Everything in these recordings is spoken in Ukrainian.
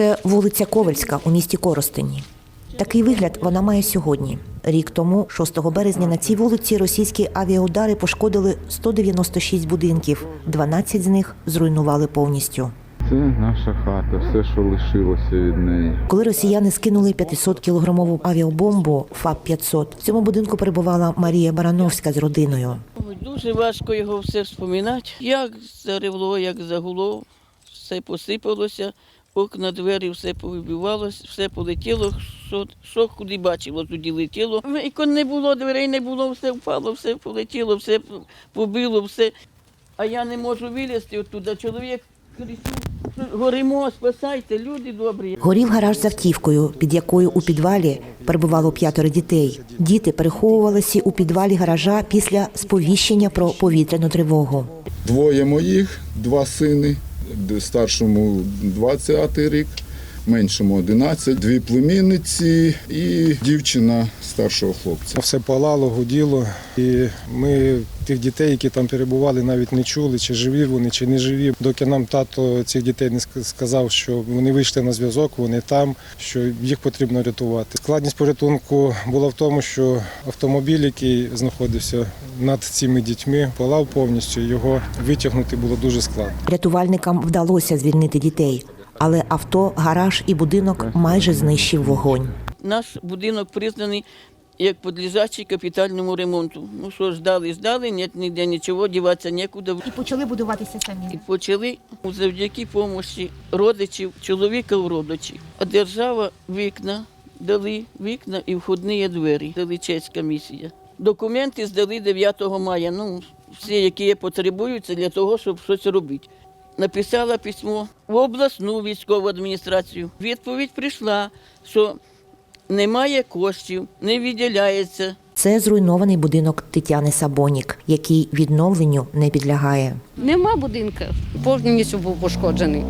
Це вулиця Ковальська у місті Коростені. Такий вигляд вона має сьогодні. Рік тому, 6 березня, на цій вулиці російські авіаудари пошкодили 196 будинків. 12 з них зруйнували повністю. Це наша хата, все, що лишилося від неї. Коли росіяни скинули 500-кілограмову авіабомбу ФАП-500, в цьому будинку перебувала Марія Барановська з родиною. Ой, дуже важко його все вспоминати. Як заревло, як загуло, все посипалося, окна, двері, все повибивалося, все полетіло, що, що куди бачило, туди летіло. Вікон не було, дверей не було, все впало, все полетіло, все побило, все. А я не можу вилізти оттуда. Чоловік кричу, горимо, спасайте, люди добрі. Горів гараж з автівкою, під якою у підвалі перебувало п'ятеро дітей. Діти переховувалися у підвалі гаража після сповіщення про повітряну тривогу. Двоє моїх, два сини, старшому 20 рік, меншому 11, дві племінниці і дівчина старшого хлопця. Все палало, гуділо, і ми тих дітей, які там перебували, навіть не чули, чи живі вони, чи не живі. Доки нам тато цих дітей не сказав, що вони вийшли на зв'язок, вони там, що їх потрібно рятувати. Складність порятунку була в тому, що автомобіль, який знаходився над цими дітьми, палав повністю. Його витягнути було дуже складно. Рятувальникам вдалося звільнити дітей, але авто, гараж і будинок майже знищив вогонь. Наш будинок признаний як підлежачий капітальному ремонту. Ну що ж, дали, здали, ні, ніде нічого, діватися нікуди. І почали будуватися самі. І почали завдяки допомогі родичів, чоловіка в родичів. А держава вікна дали вікна і входні двері. Дали чеська місія. Документи здали 9 мая. Ну, всі, які потребуються для того, щоб щось робити. Написала письмо в обласну військову адміністрацію. Відповідь прийшла, що немає коштів, не виділяється. Це зруйнований будинок Тетяни Сабонік, який відновленню не підлягає. Нема будинка, повністю був пошкоджений.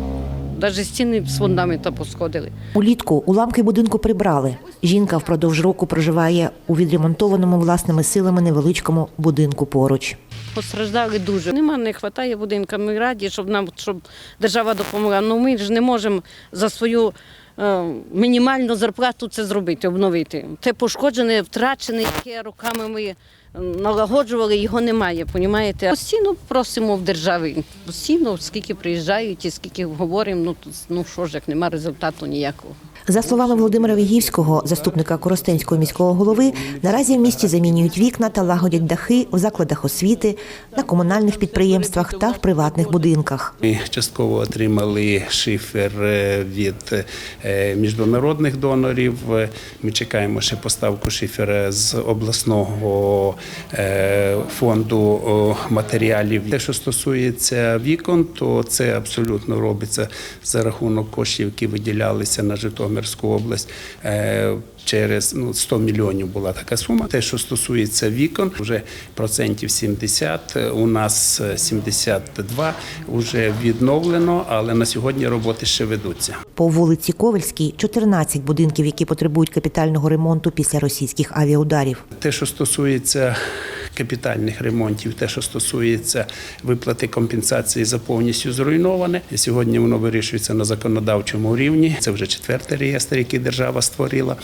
Навіть стіни з фундамента посходили. Улітку уламки будинку прибрали. Жінка впродовж року проживає у відремонтованому власними силами невеличкому будинку поруч. Постраждали дуже. Нема, не вистачає будинка. Ми раді, щоб нам щоб держава допомогла. Ну ми ж не можемо за свою е, мінімальну зарплату це зробити, обновити. Те пошкоджене, втрачене, яке роками ми е, налагоджували, його немає. Понімаєте? Постійно просимо в державі. Постійно, скільки приїжджають і скільки говоримо, ну, ну що ж, як нема результату ніякого. За словами Володимира Вігівського, заступника Коростенського міського голови, наразі в місті замінюють вікна та лагодять дахи в закладах освіти, на комунальних підприємствах та в приватних будинках. Ми частково отримали шифер е, від е, міжнародних донорів. Ми чекаємо ще поставку шифера з обласного е, фонду матеріалів. Те, що стосується вікон, то це абсолютно робиться за рахунок коштів, які виділялися на Житомирську область. Е, Через ну, 100 мільйонів була така сума. Те, що стосується вікон, вже процентів 70, у нас е, 72 вже відновлено, але на сьогодні роботи ще ведуться. По вулиці Ковальській 14 будинків, які потребують капітального ремонту після російських авіаударів. Те, що стосується капітальних ремонтів, те, що стосується виплати компенсації за повністю зруйноване, і сьогодні воно вирішується на законодавчому рівні. Це вже четвертий реєстр, який держава створила.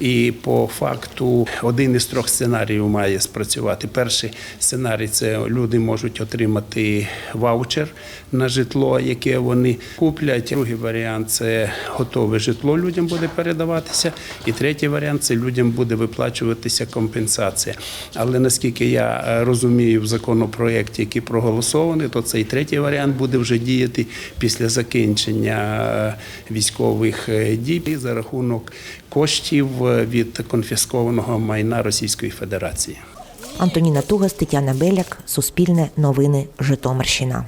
І по факту один із трьох сценаріїв має спрацювати. Перший сценарій це люди можуть отримати ваучер на житло, яке вони куплять. Другий варіант це готове житло людям буде передаватися. І третій варіант це людям буде виплачуватися компенсація. Але наскільки я е, розумію в законопроєкті, який проголосований, то цей третій варіант буде вже діяти після закінчення е, військових е, дій за рахунок коштів від конфіскованого майна Російської Федерації. Антоніна Тугас, Тетяна Беляк, Суспільне новини, Житомирщина.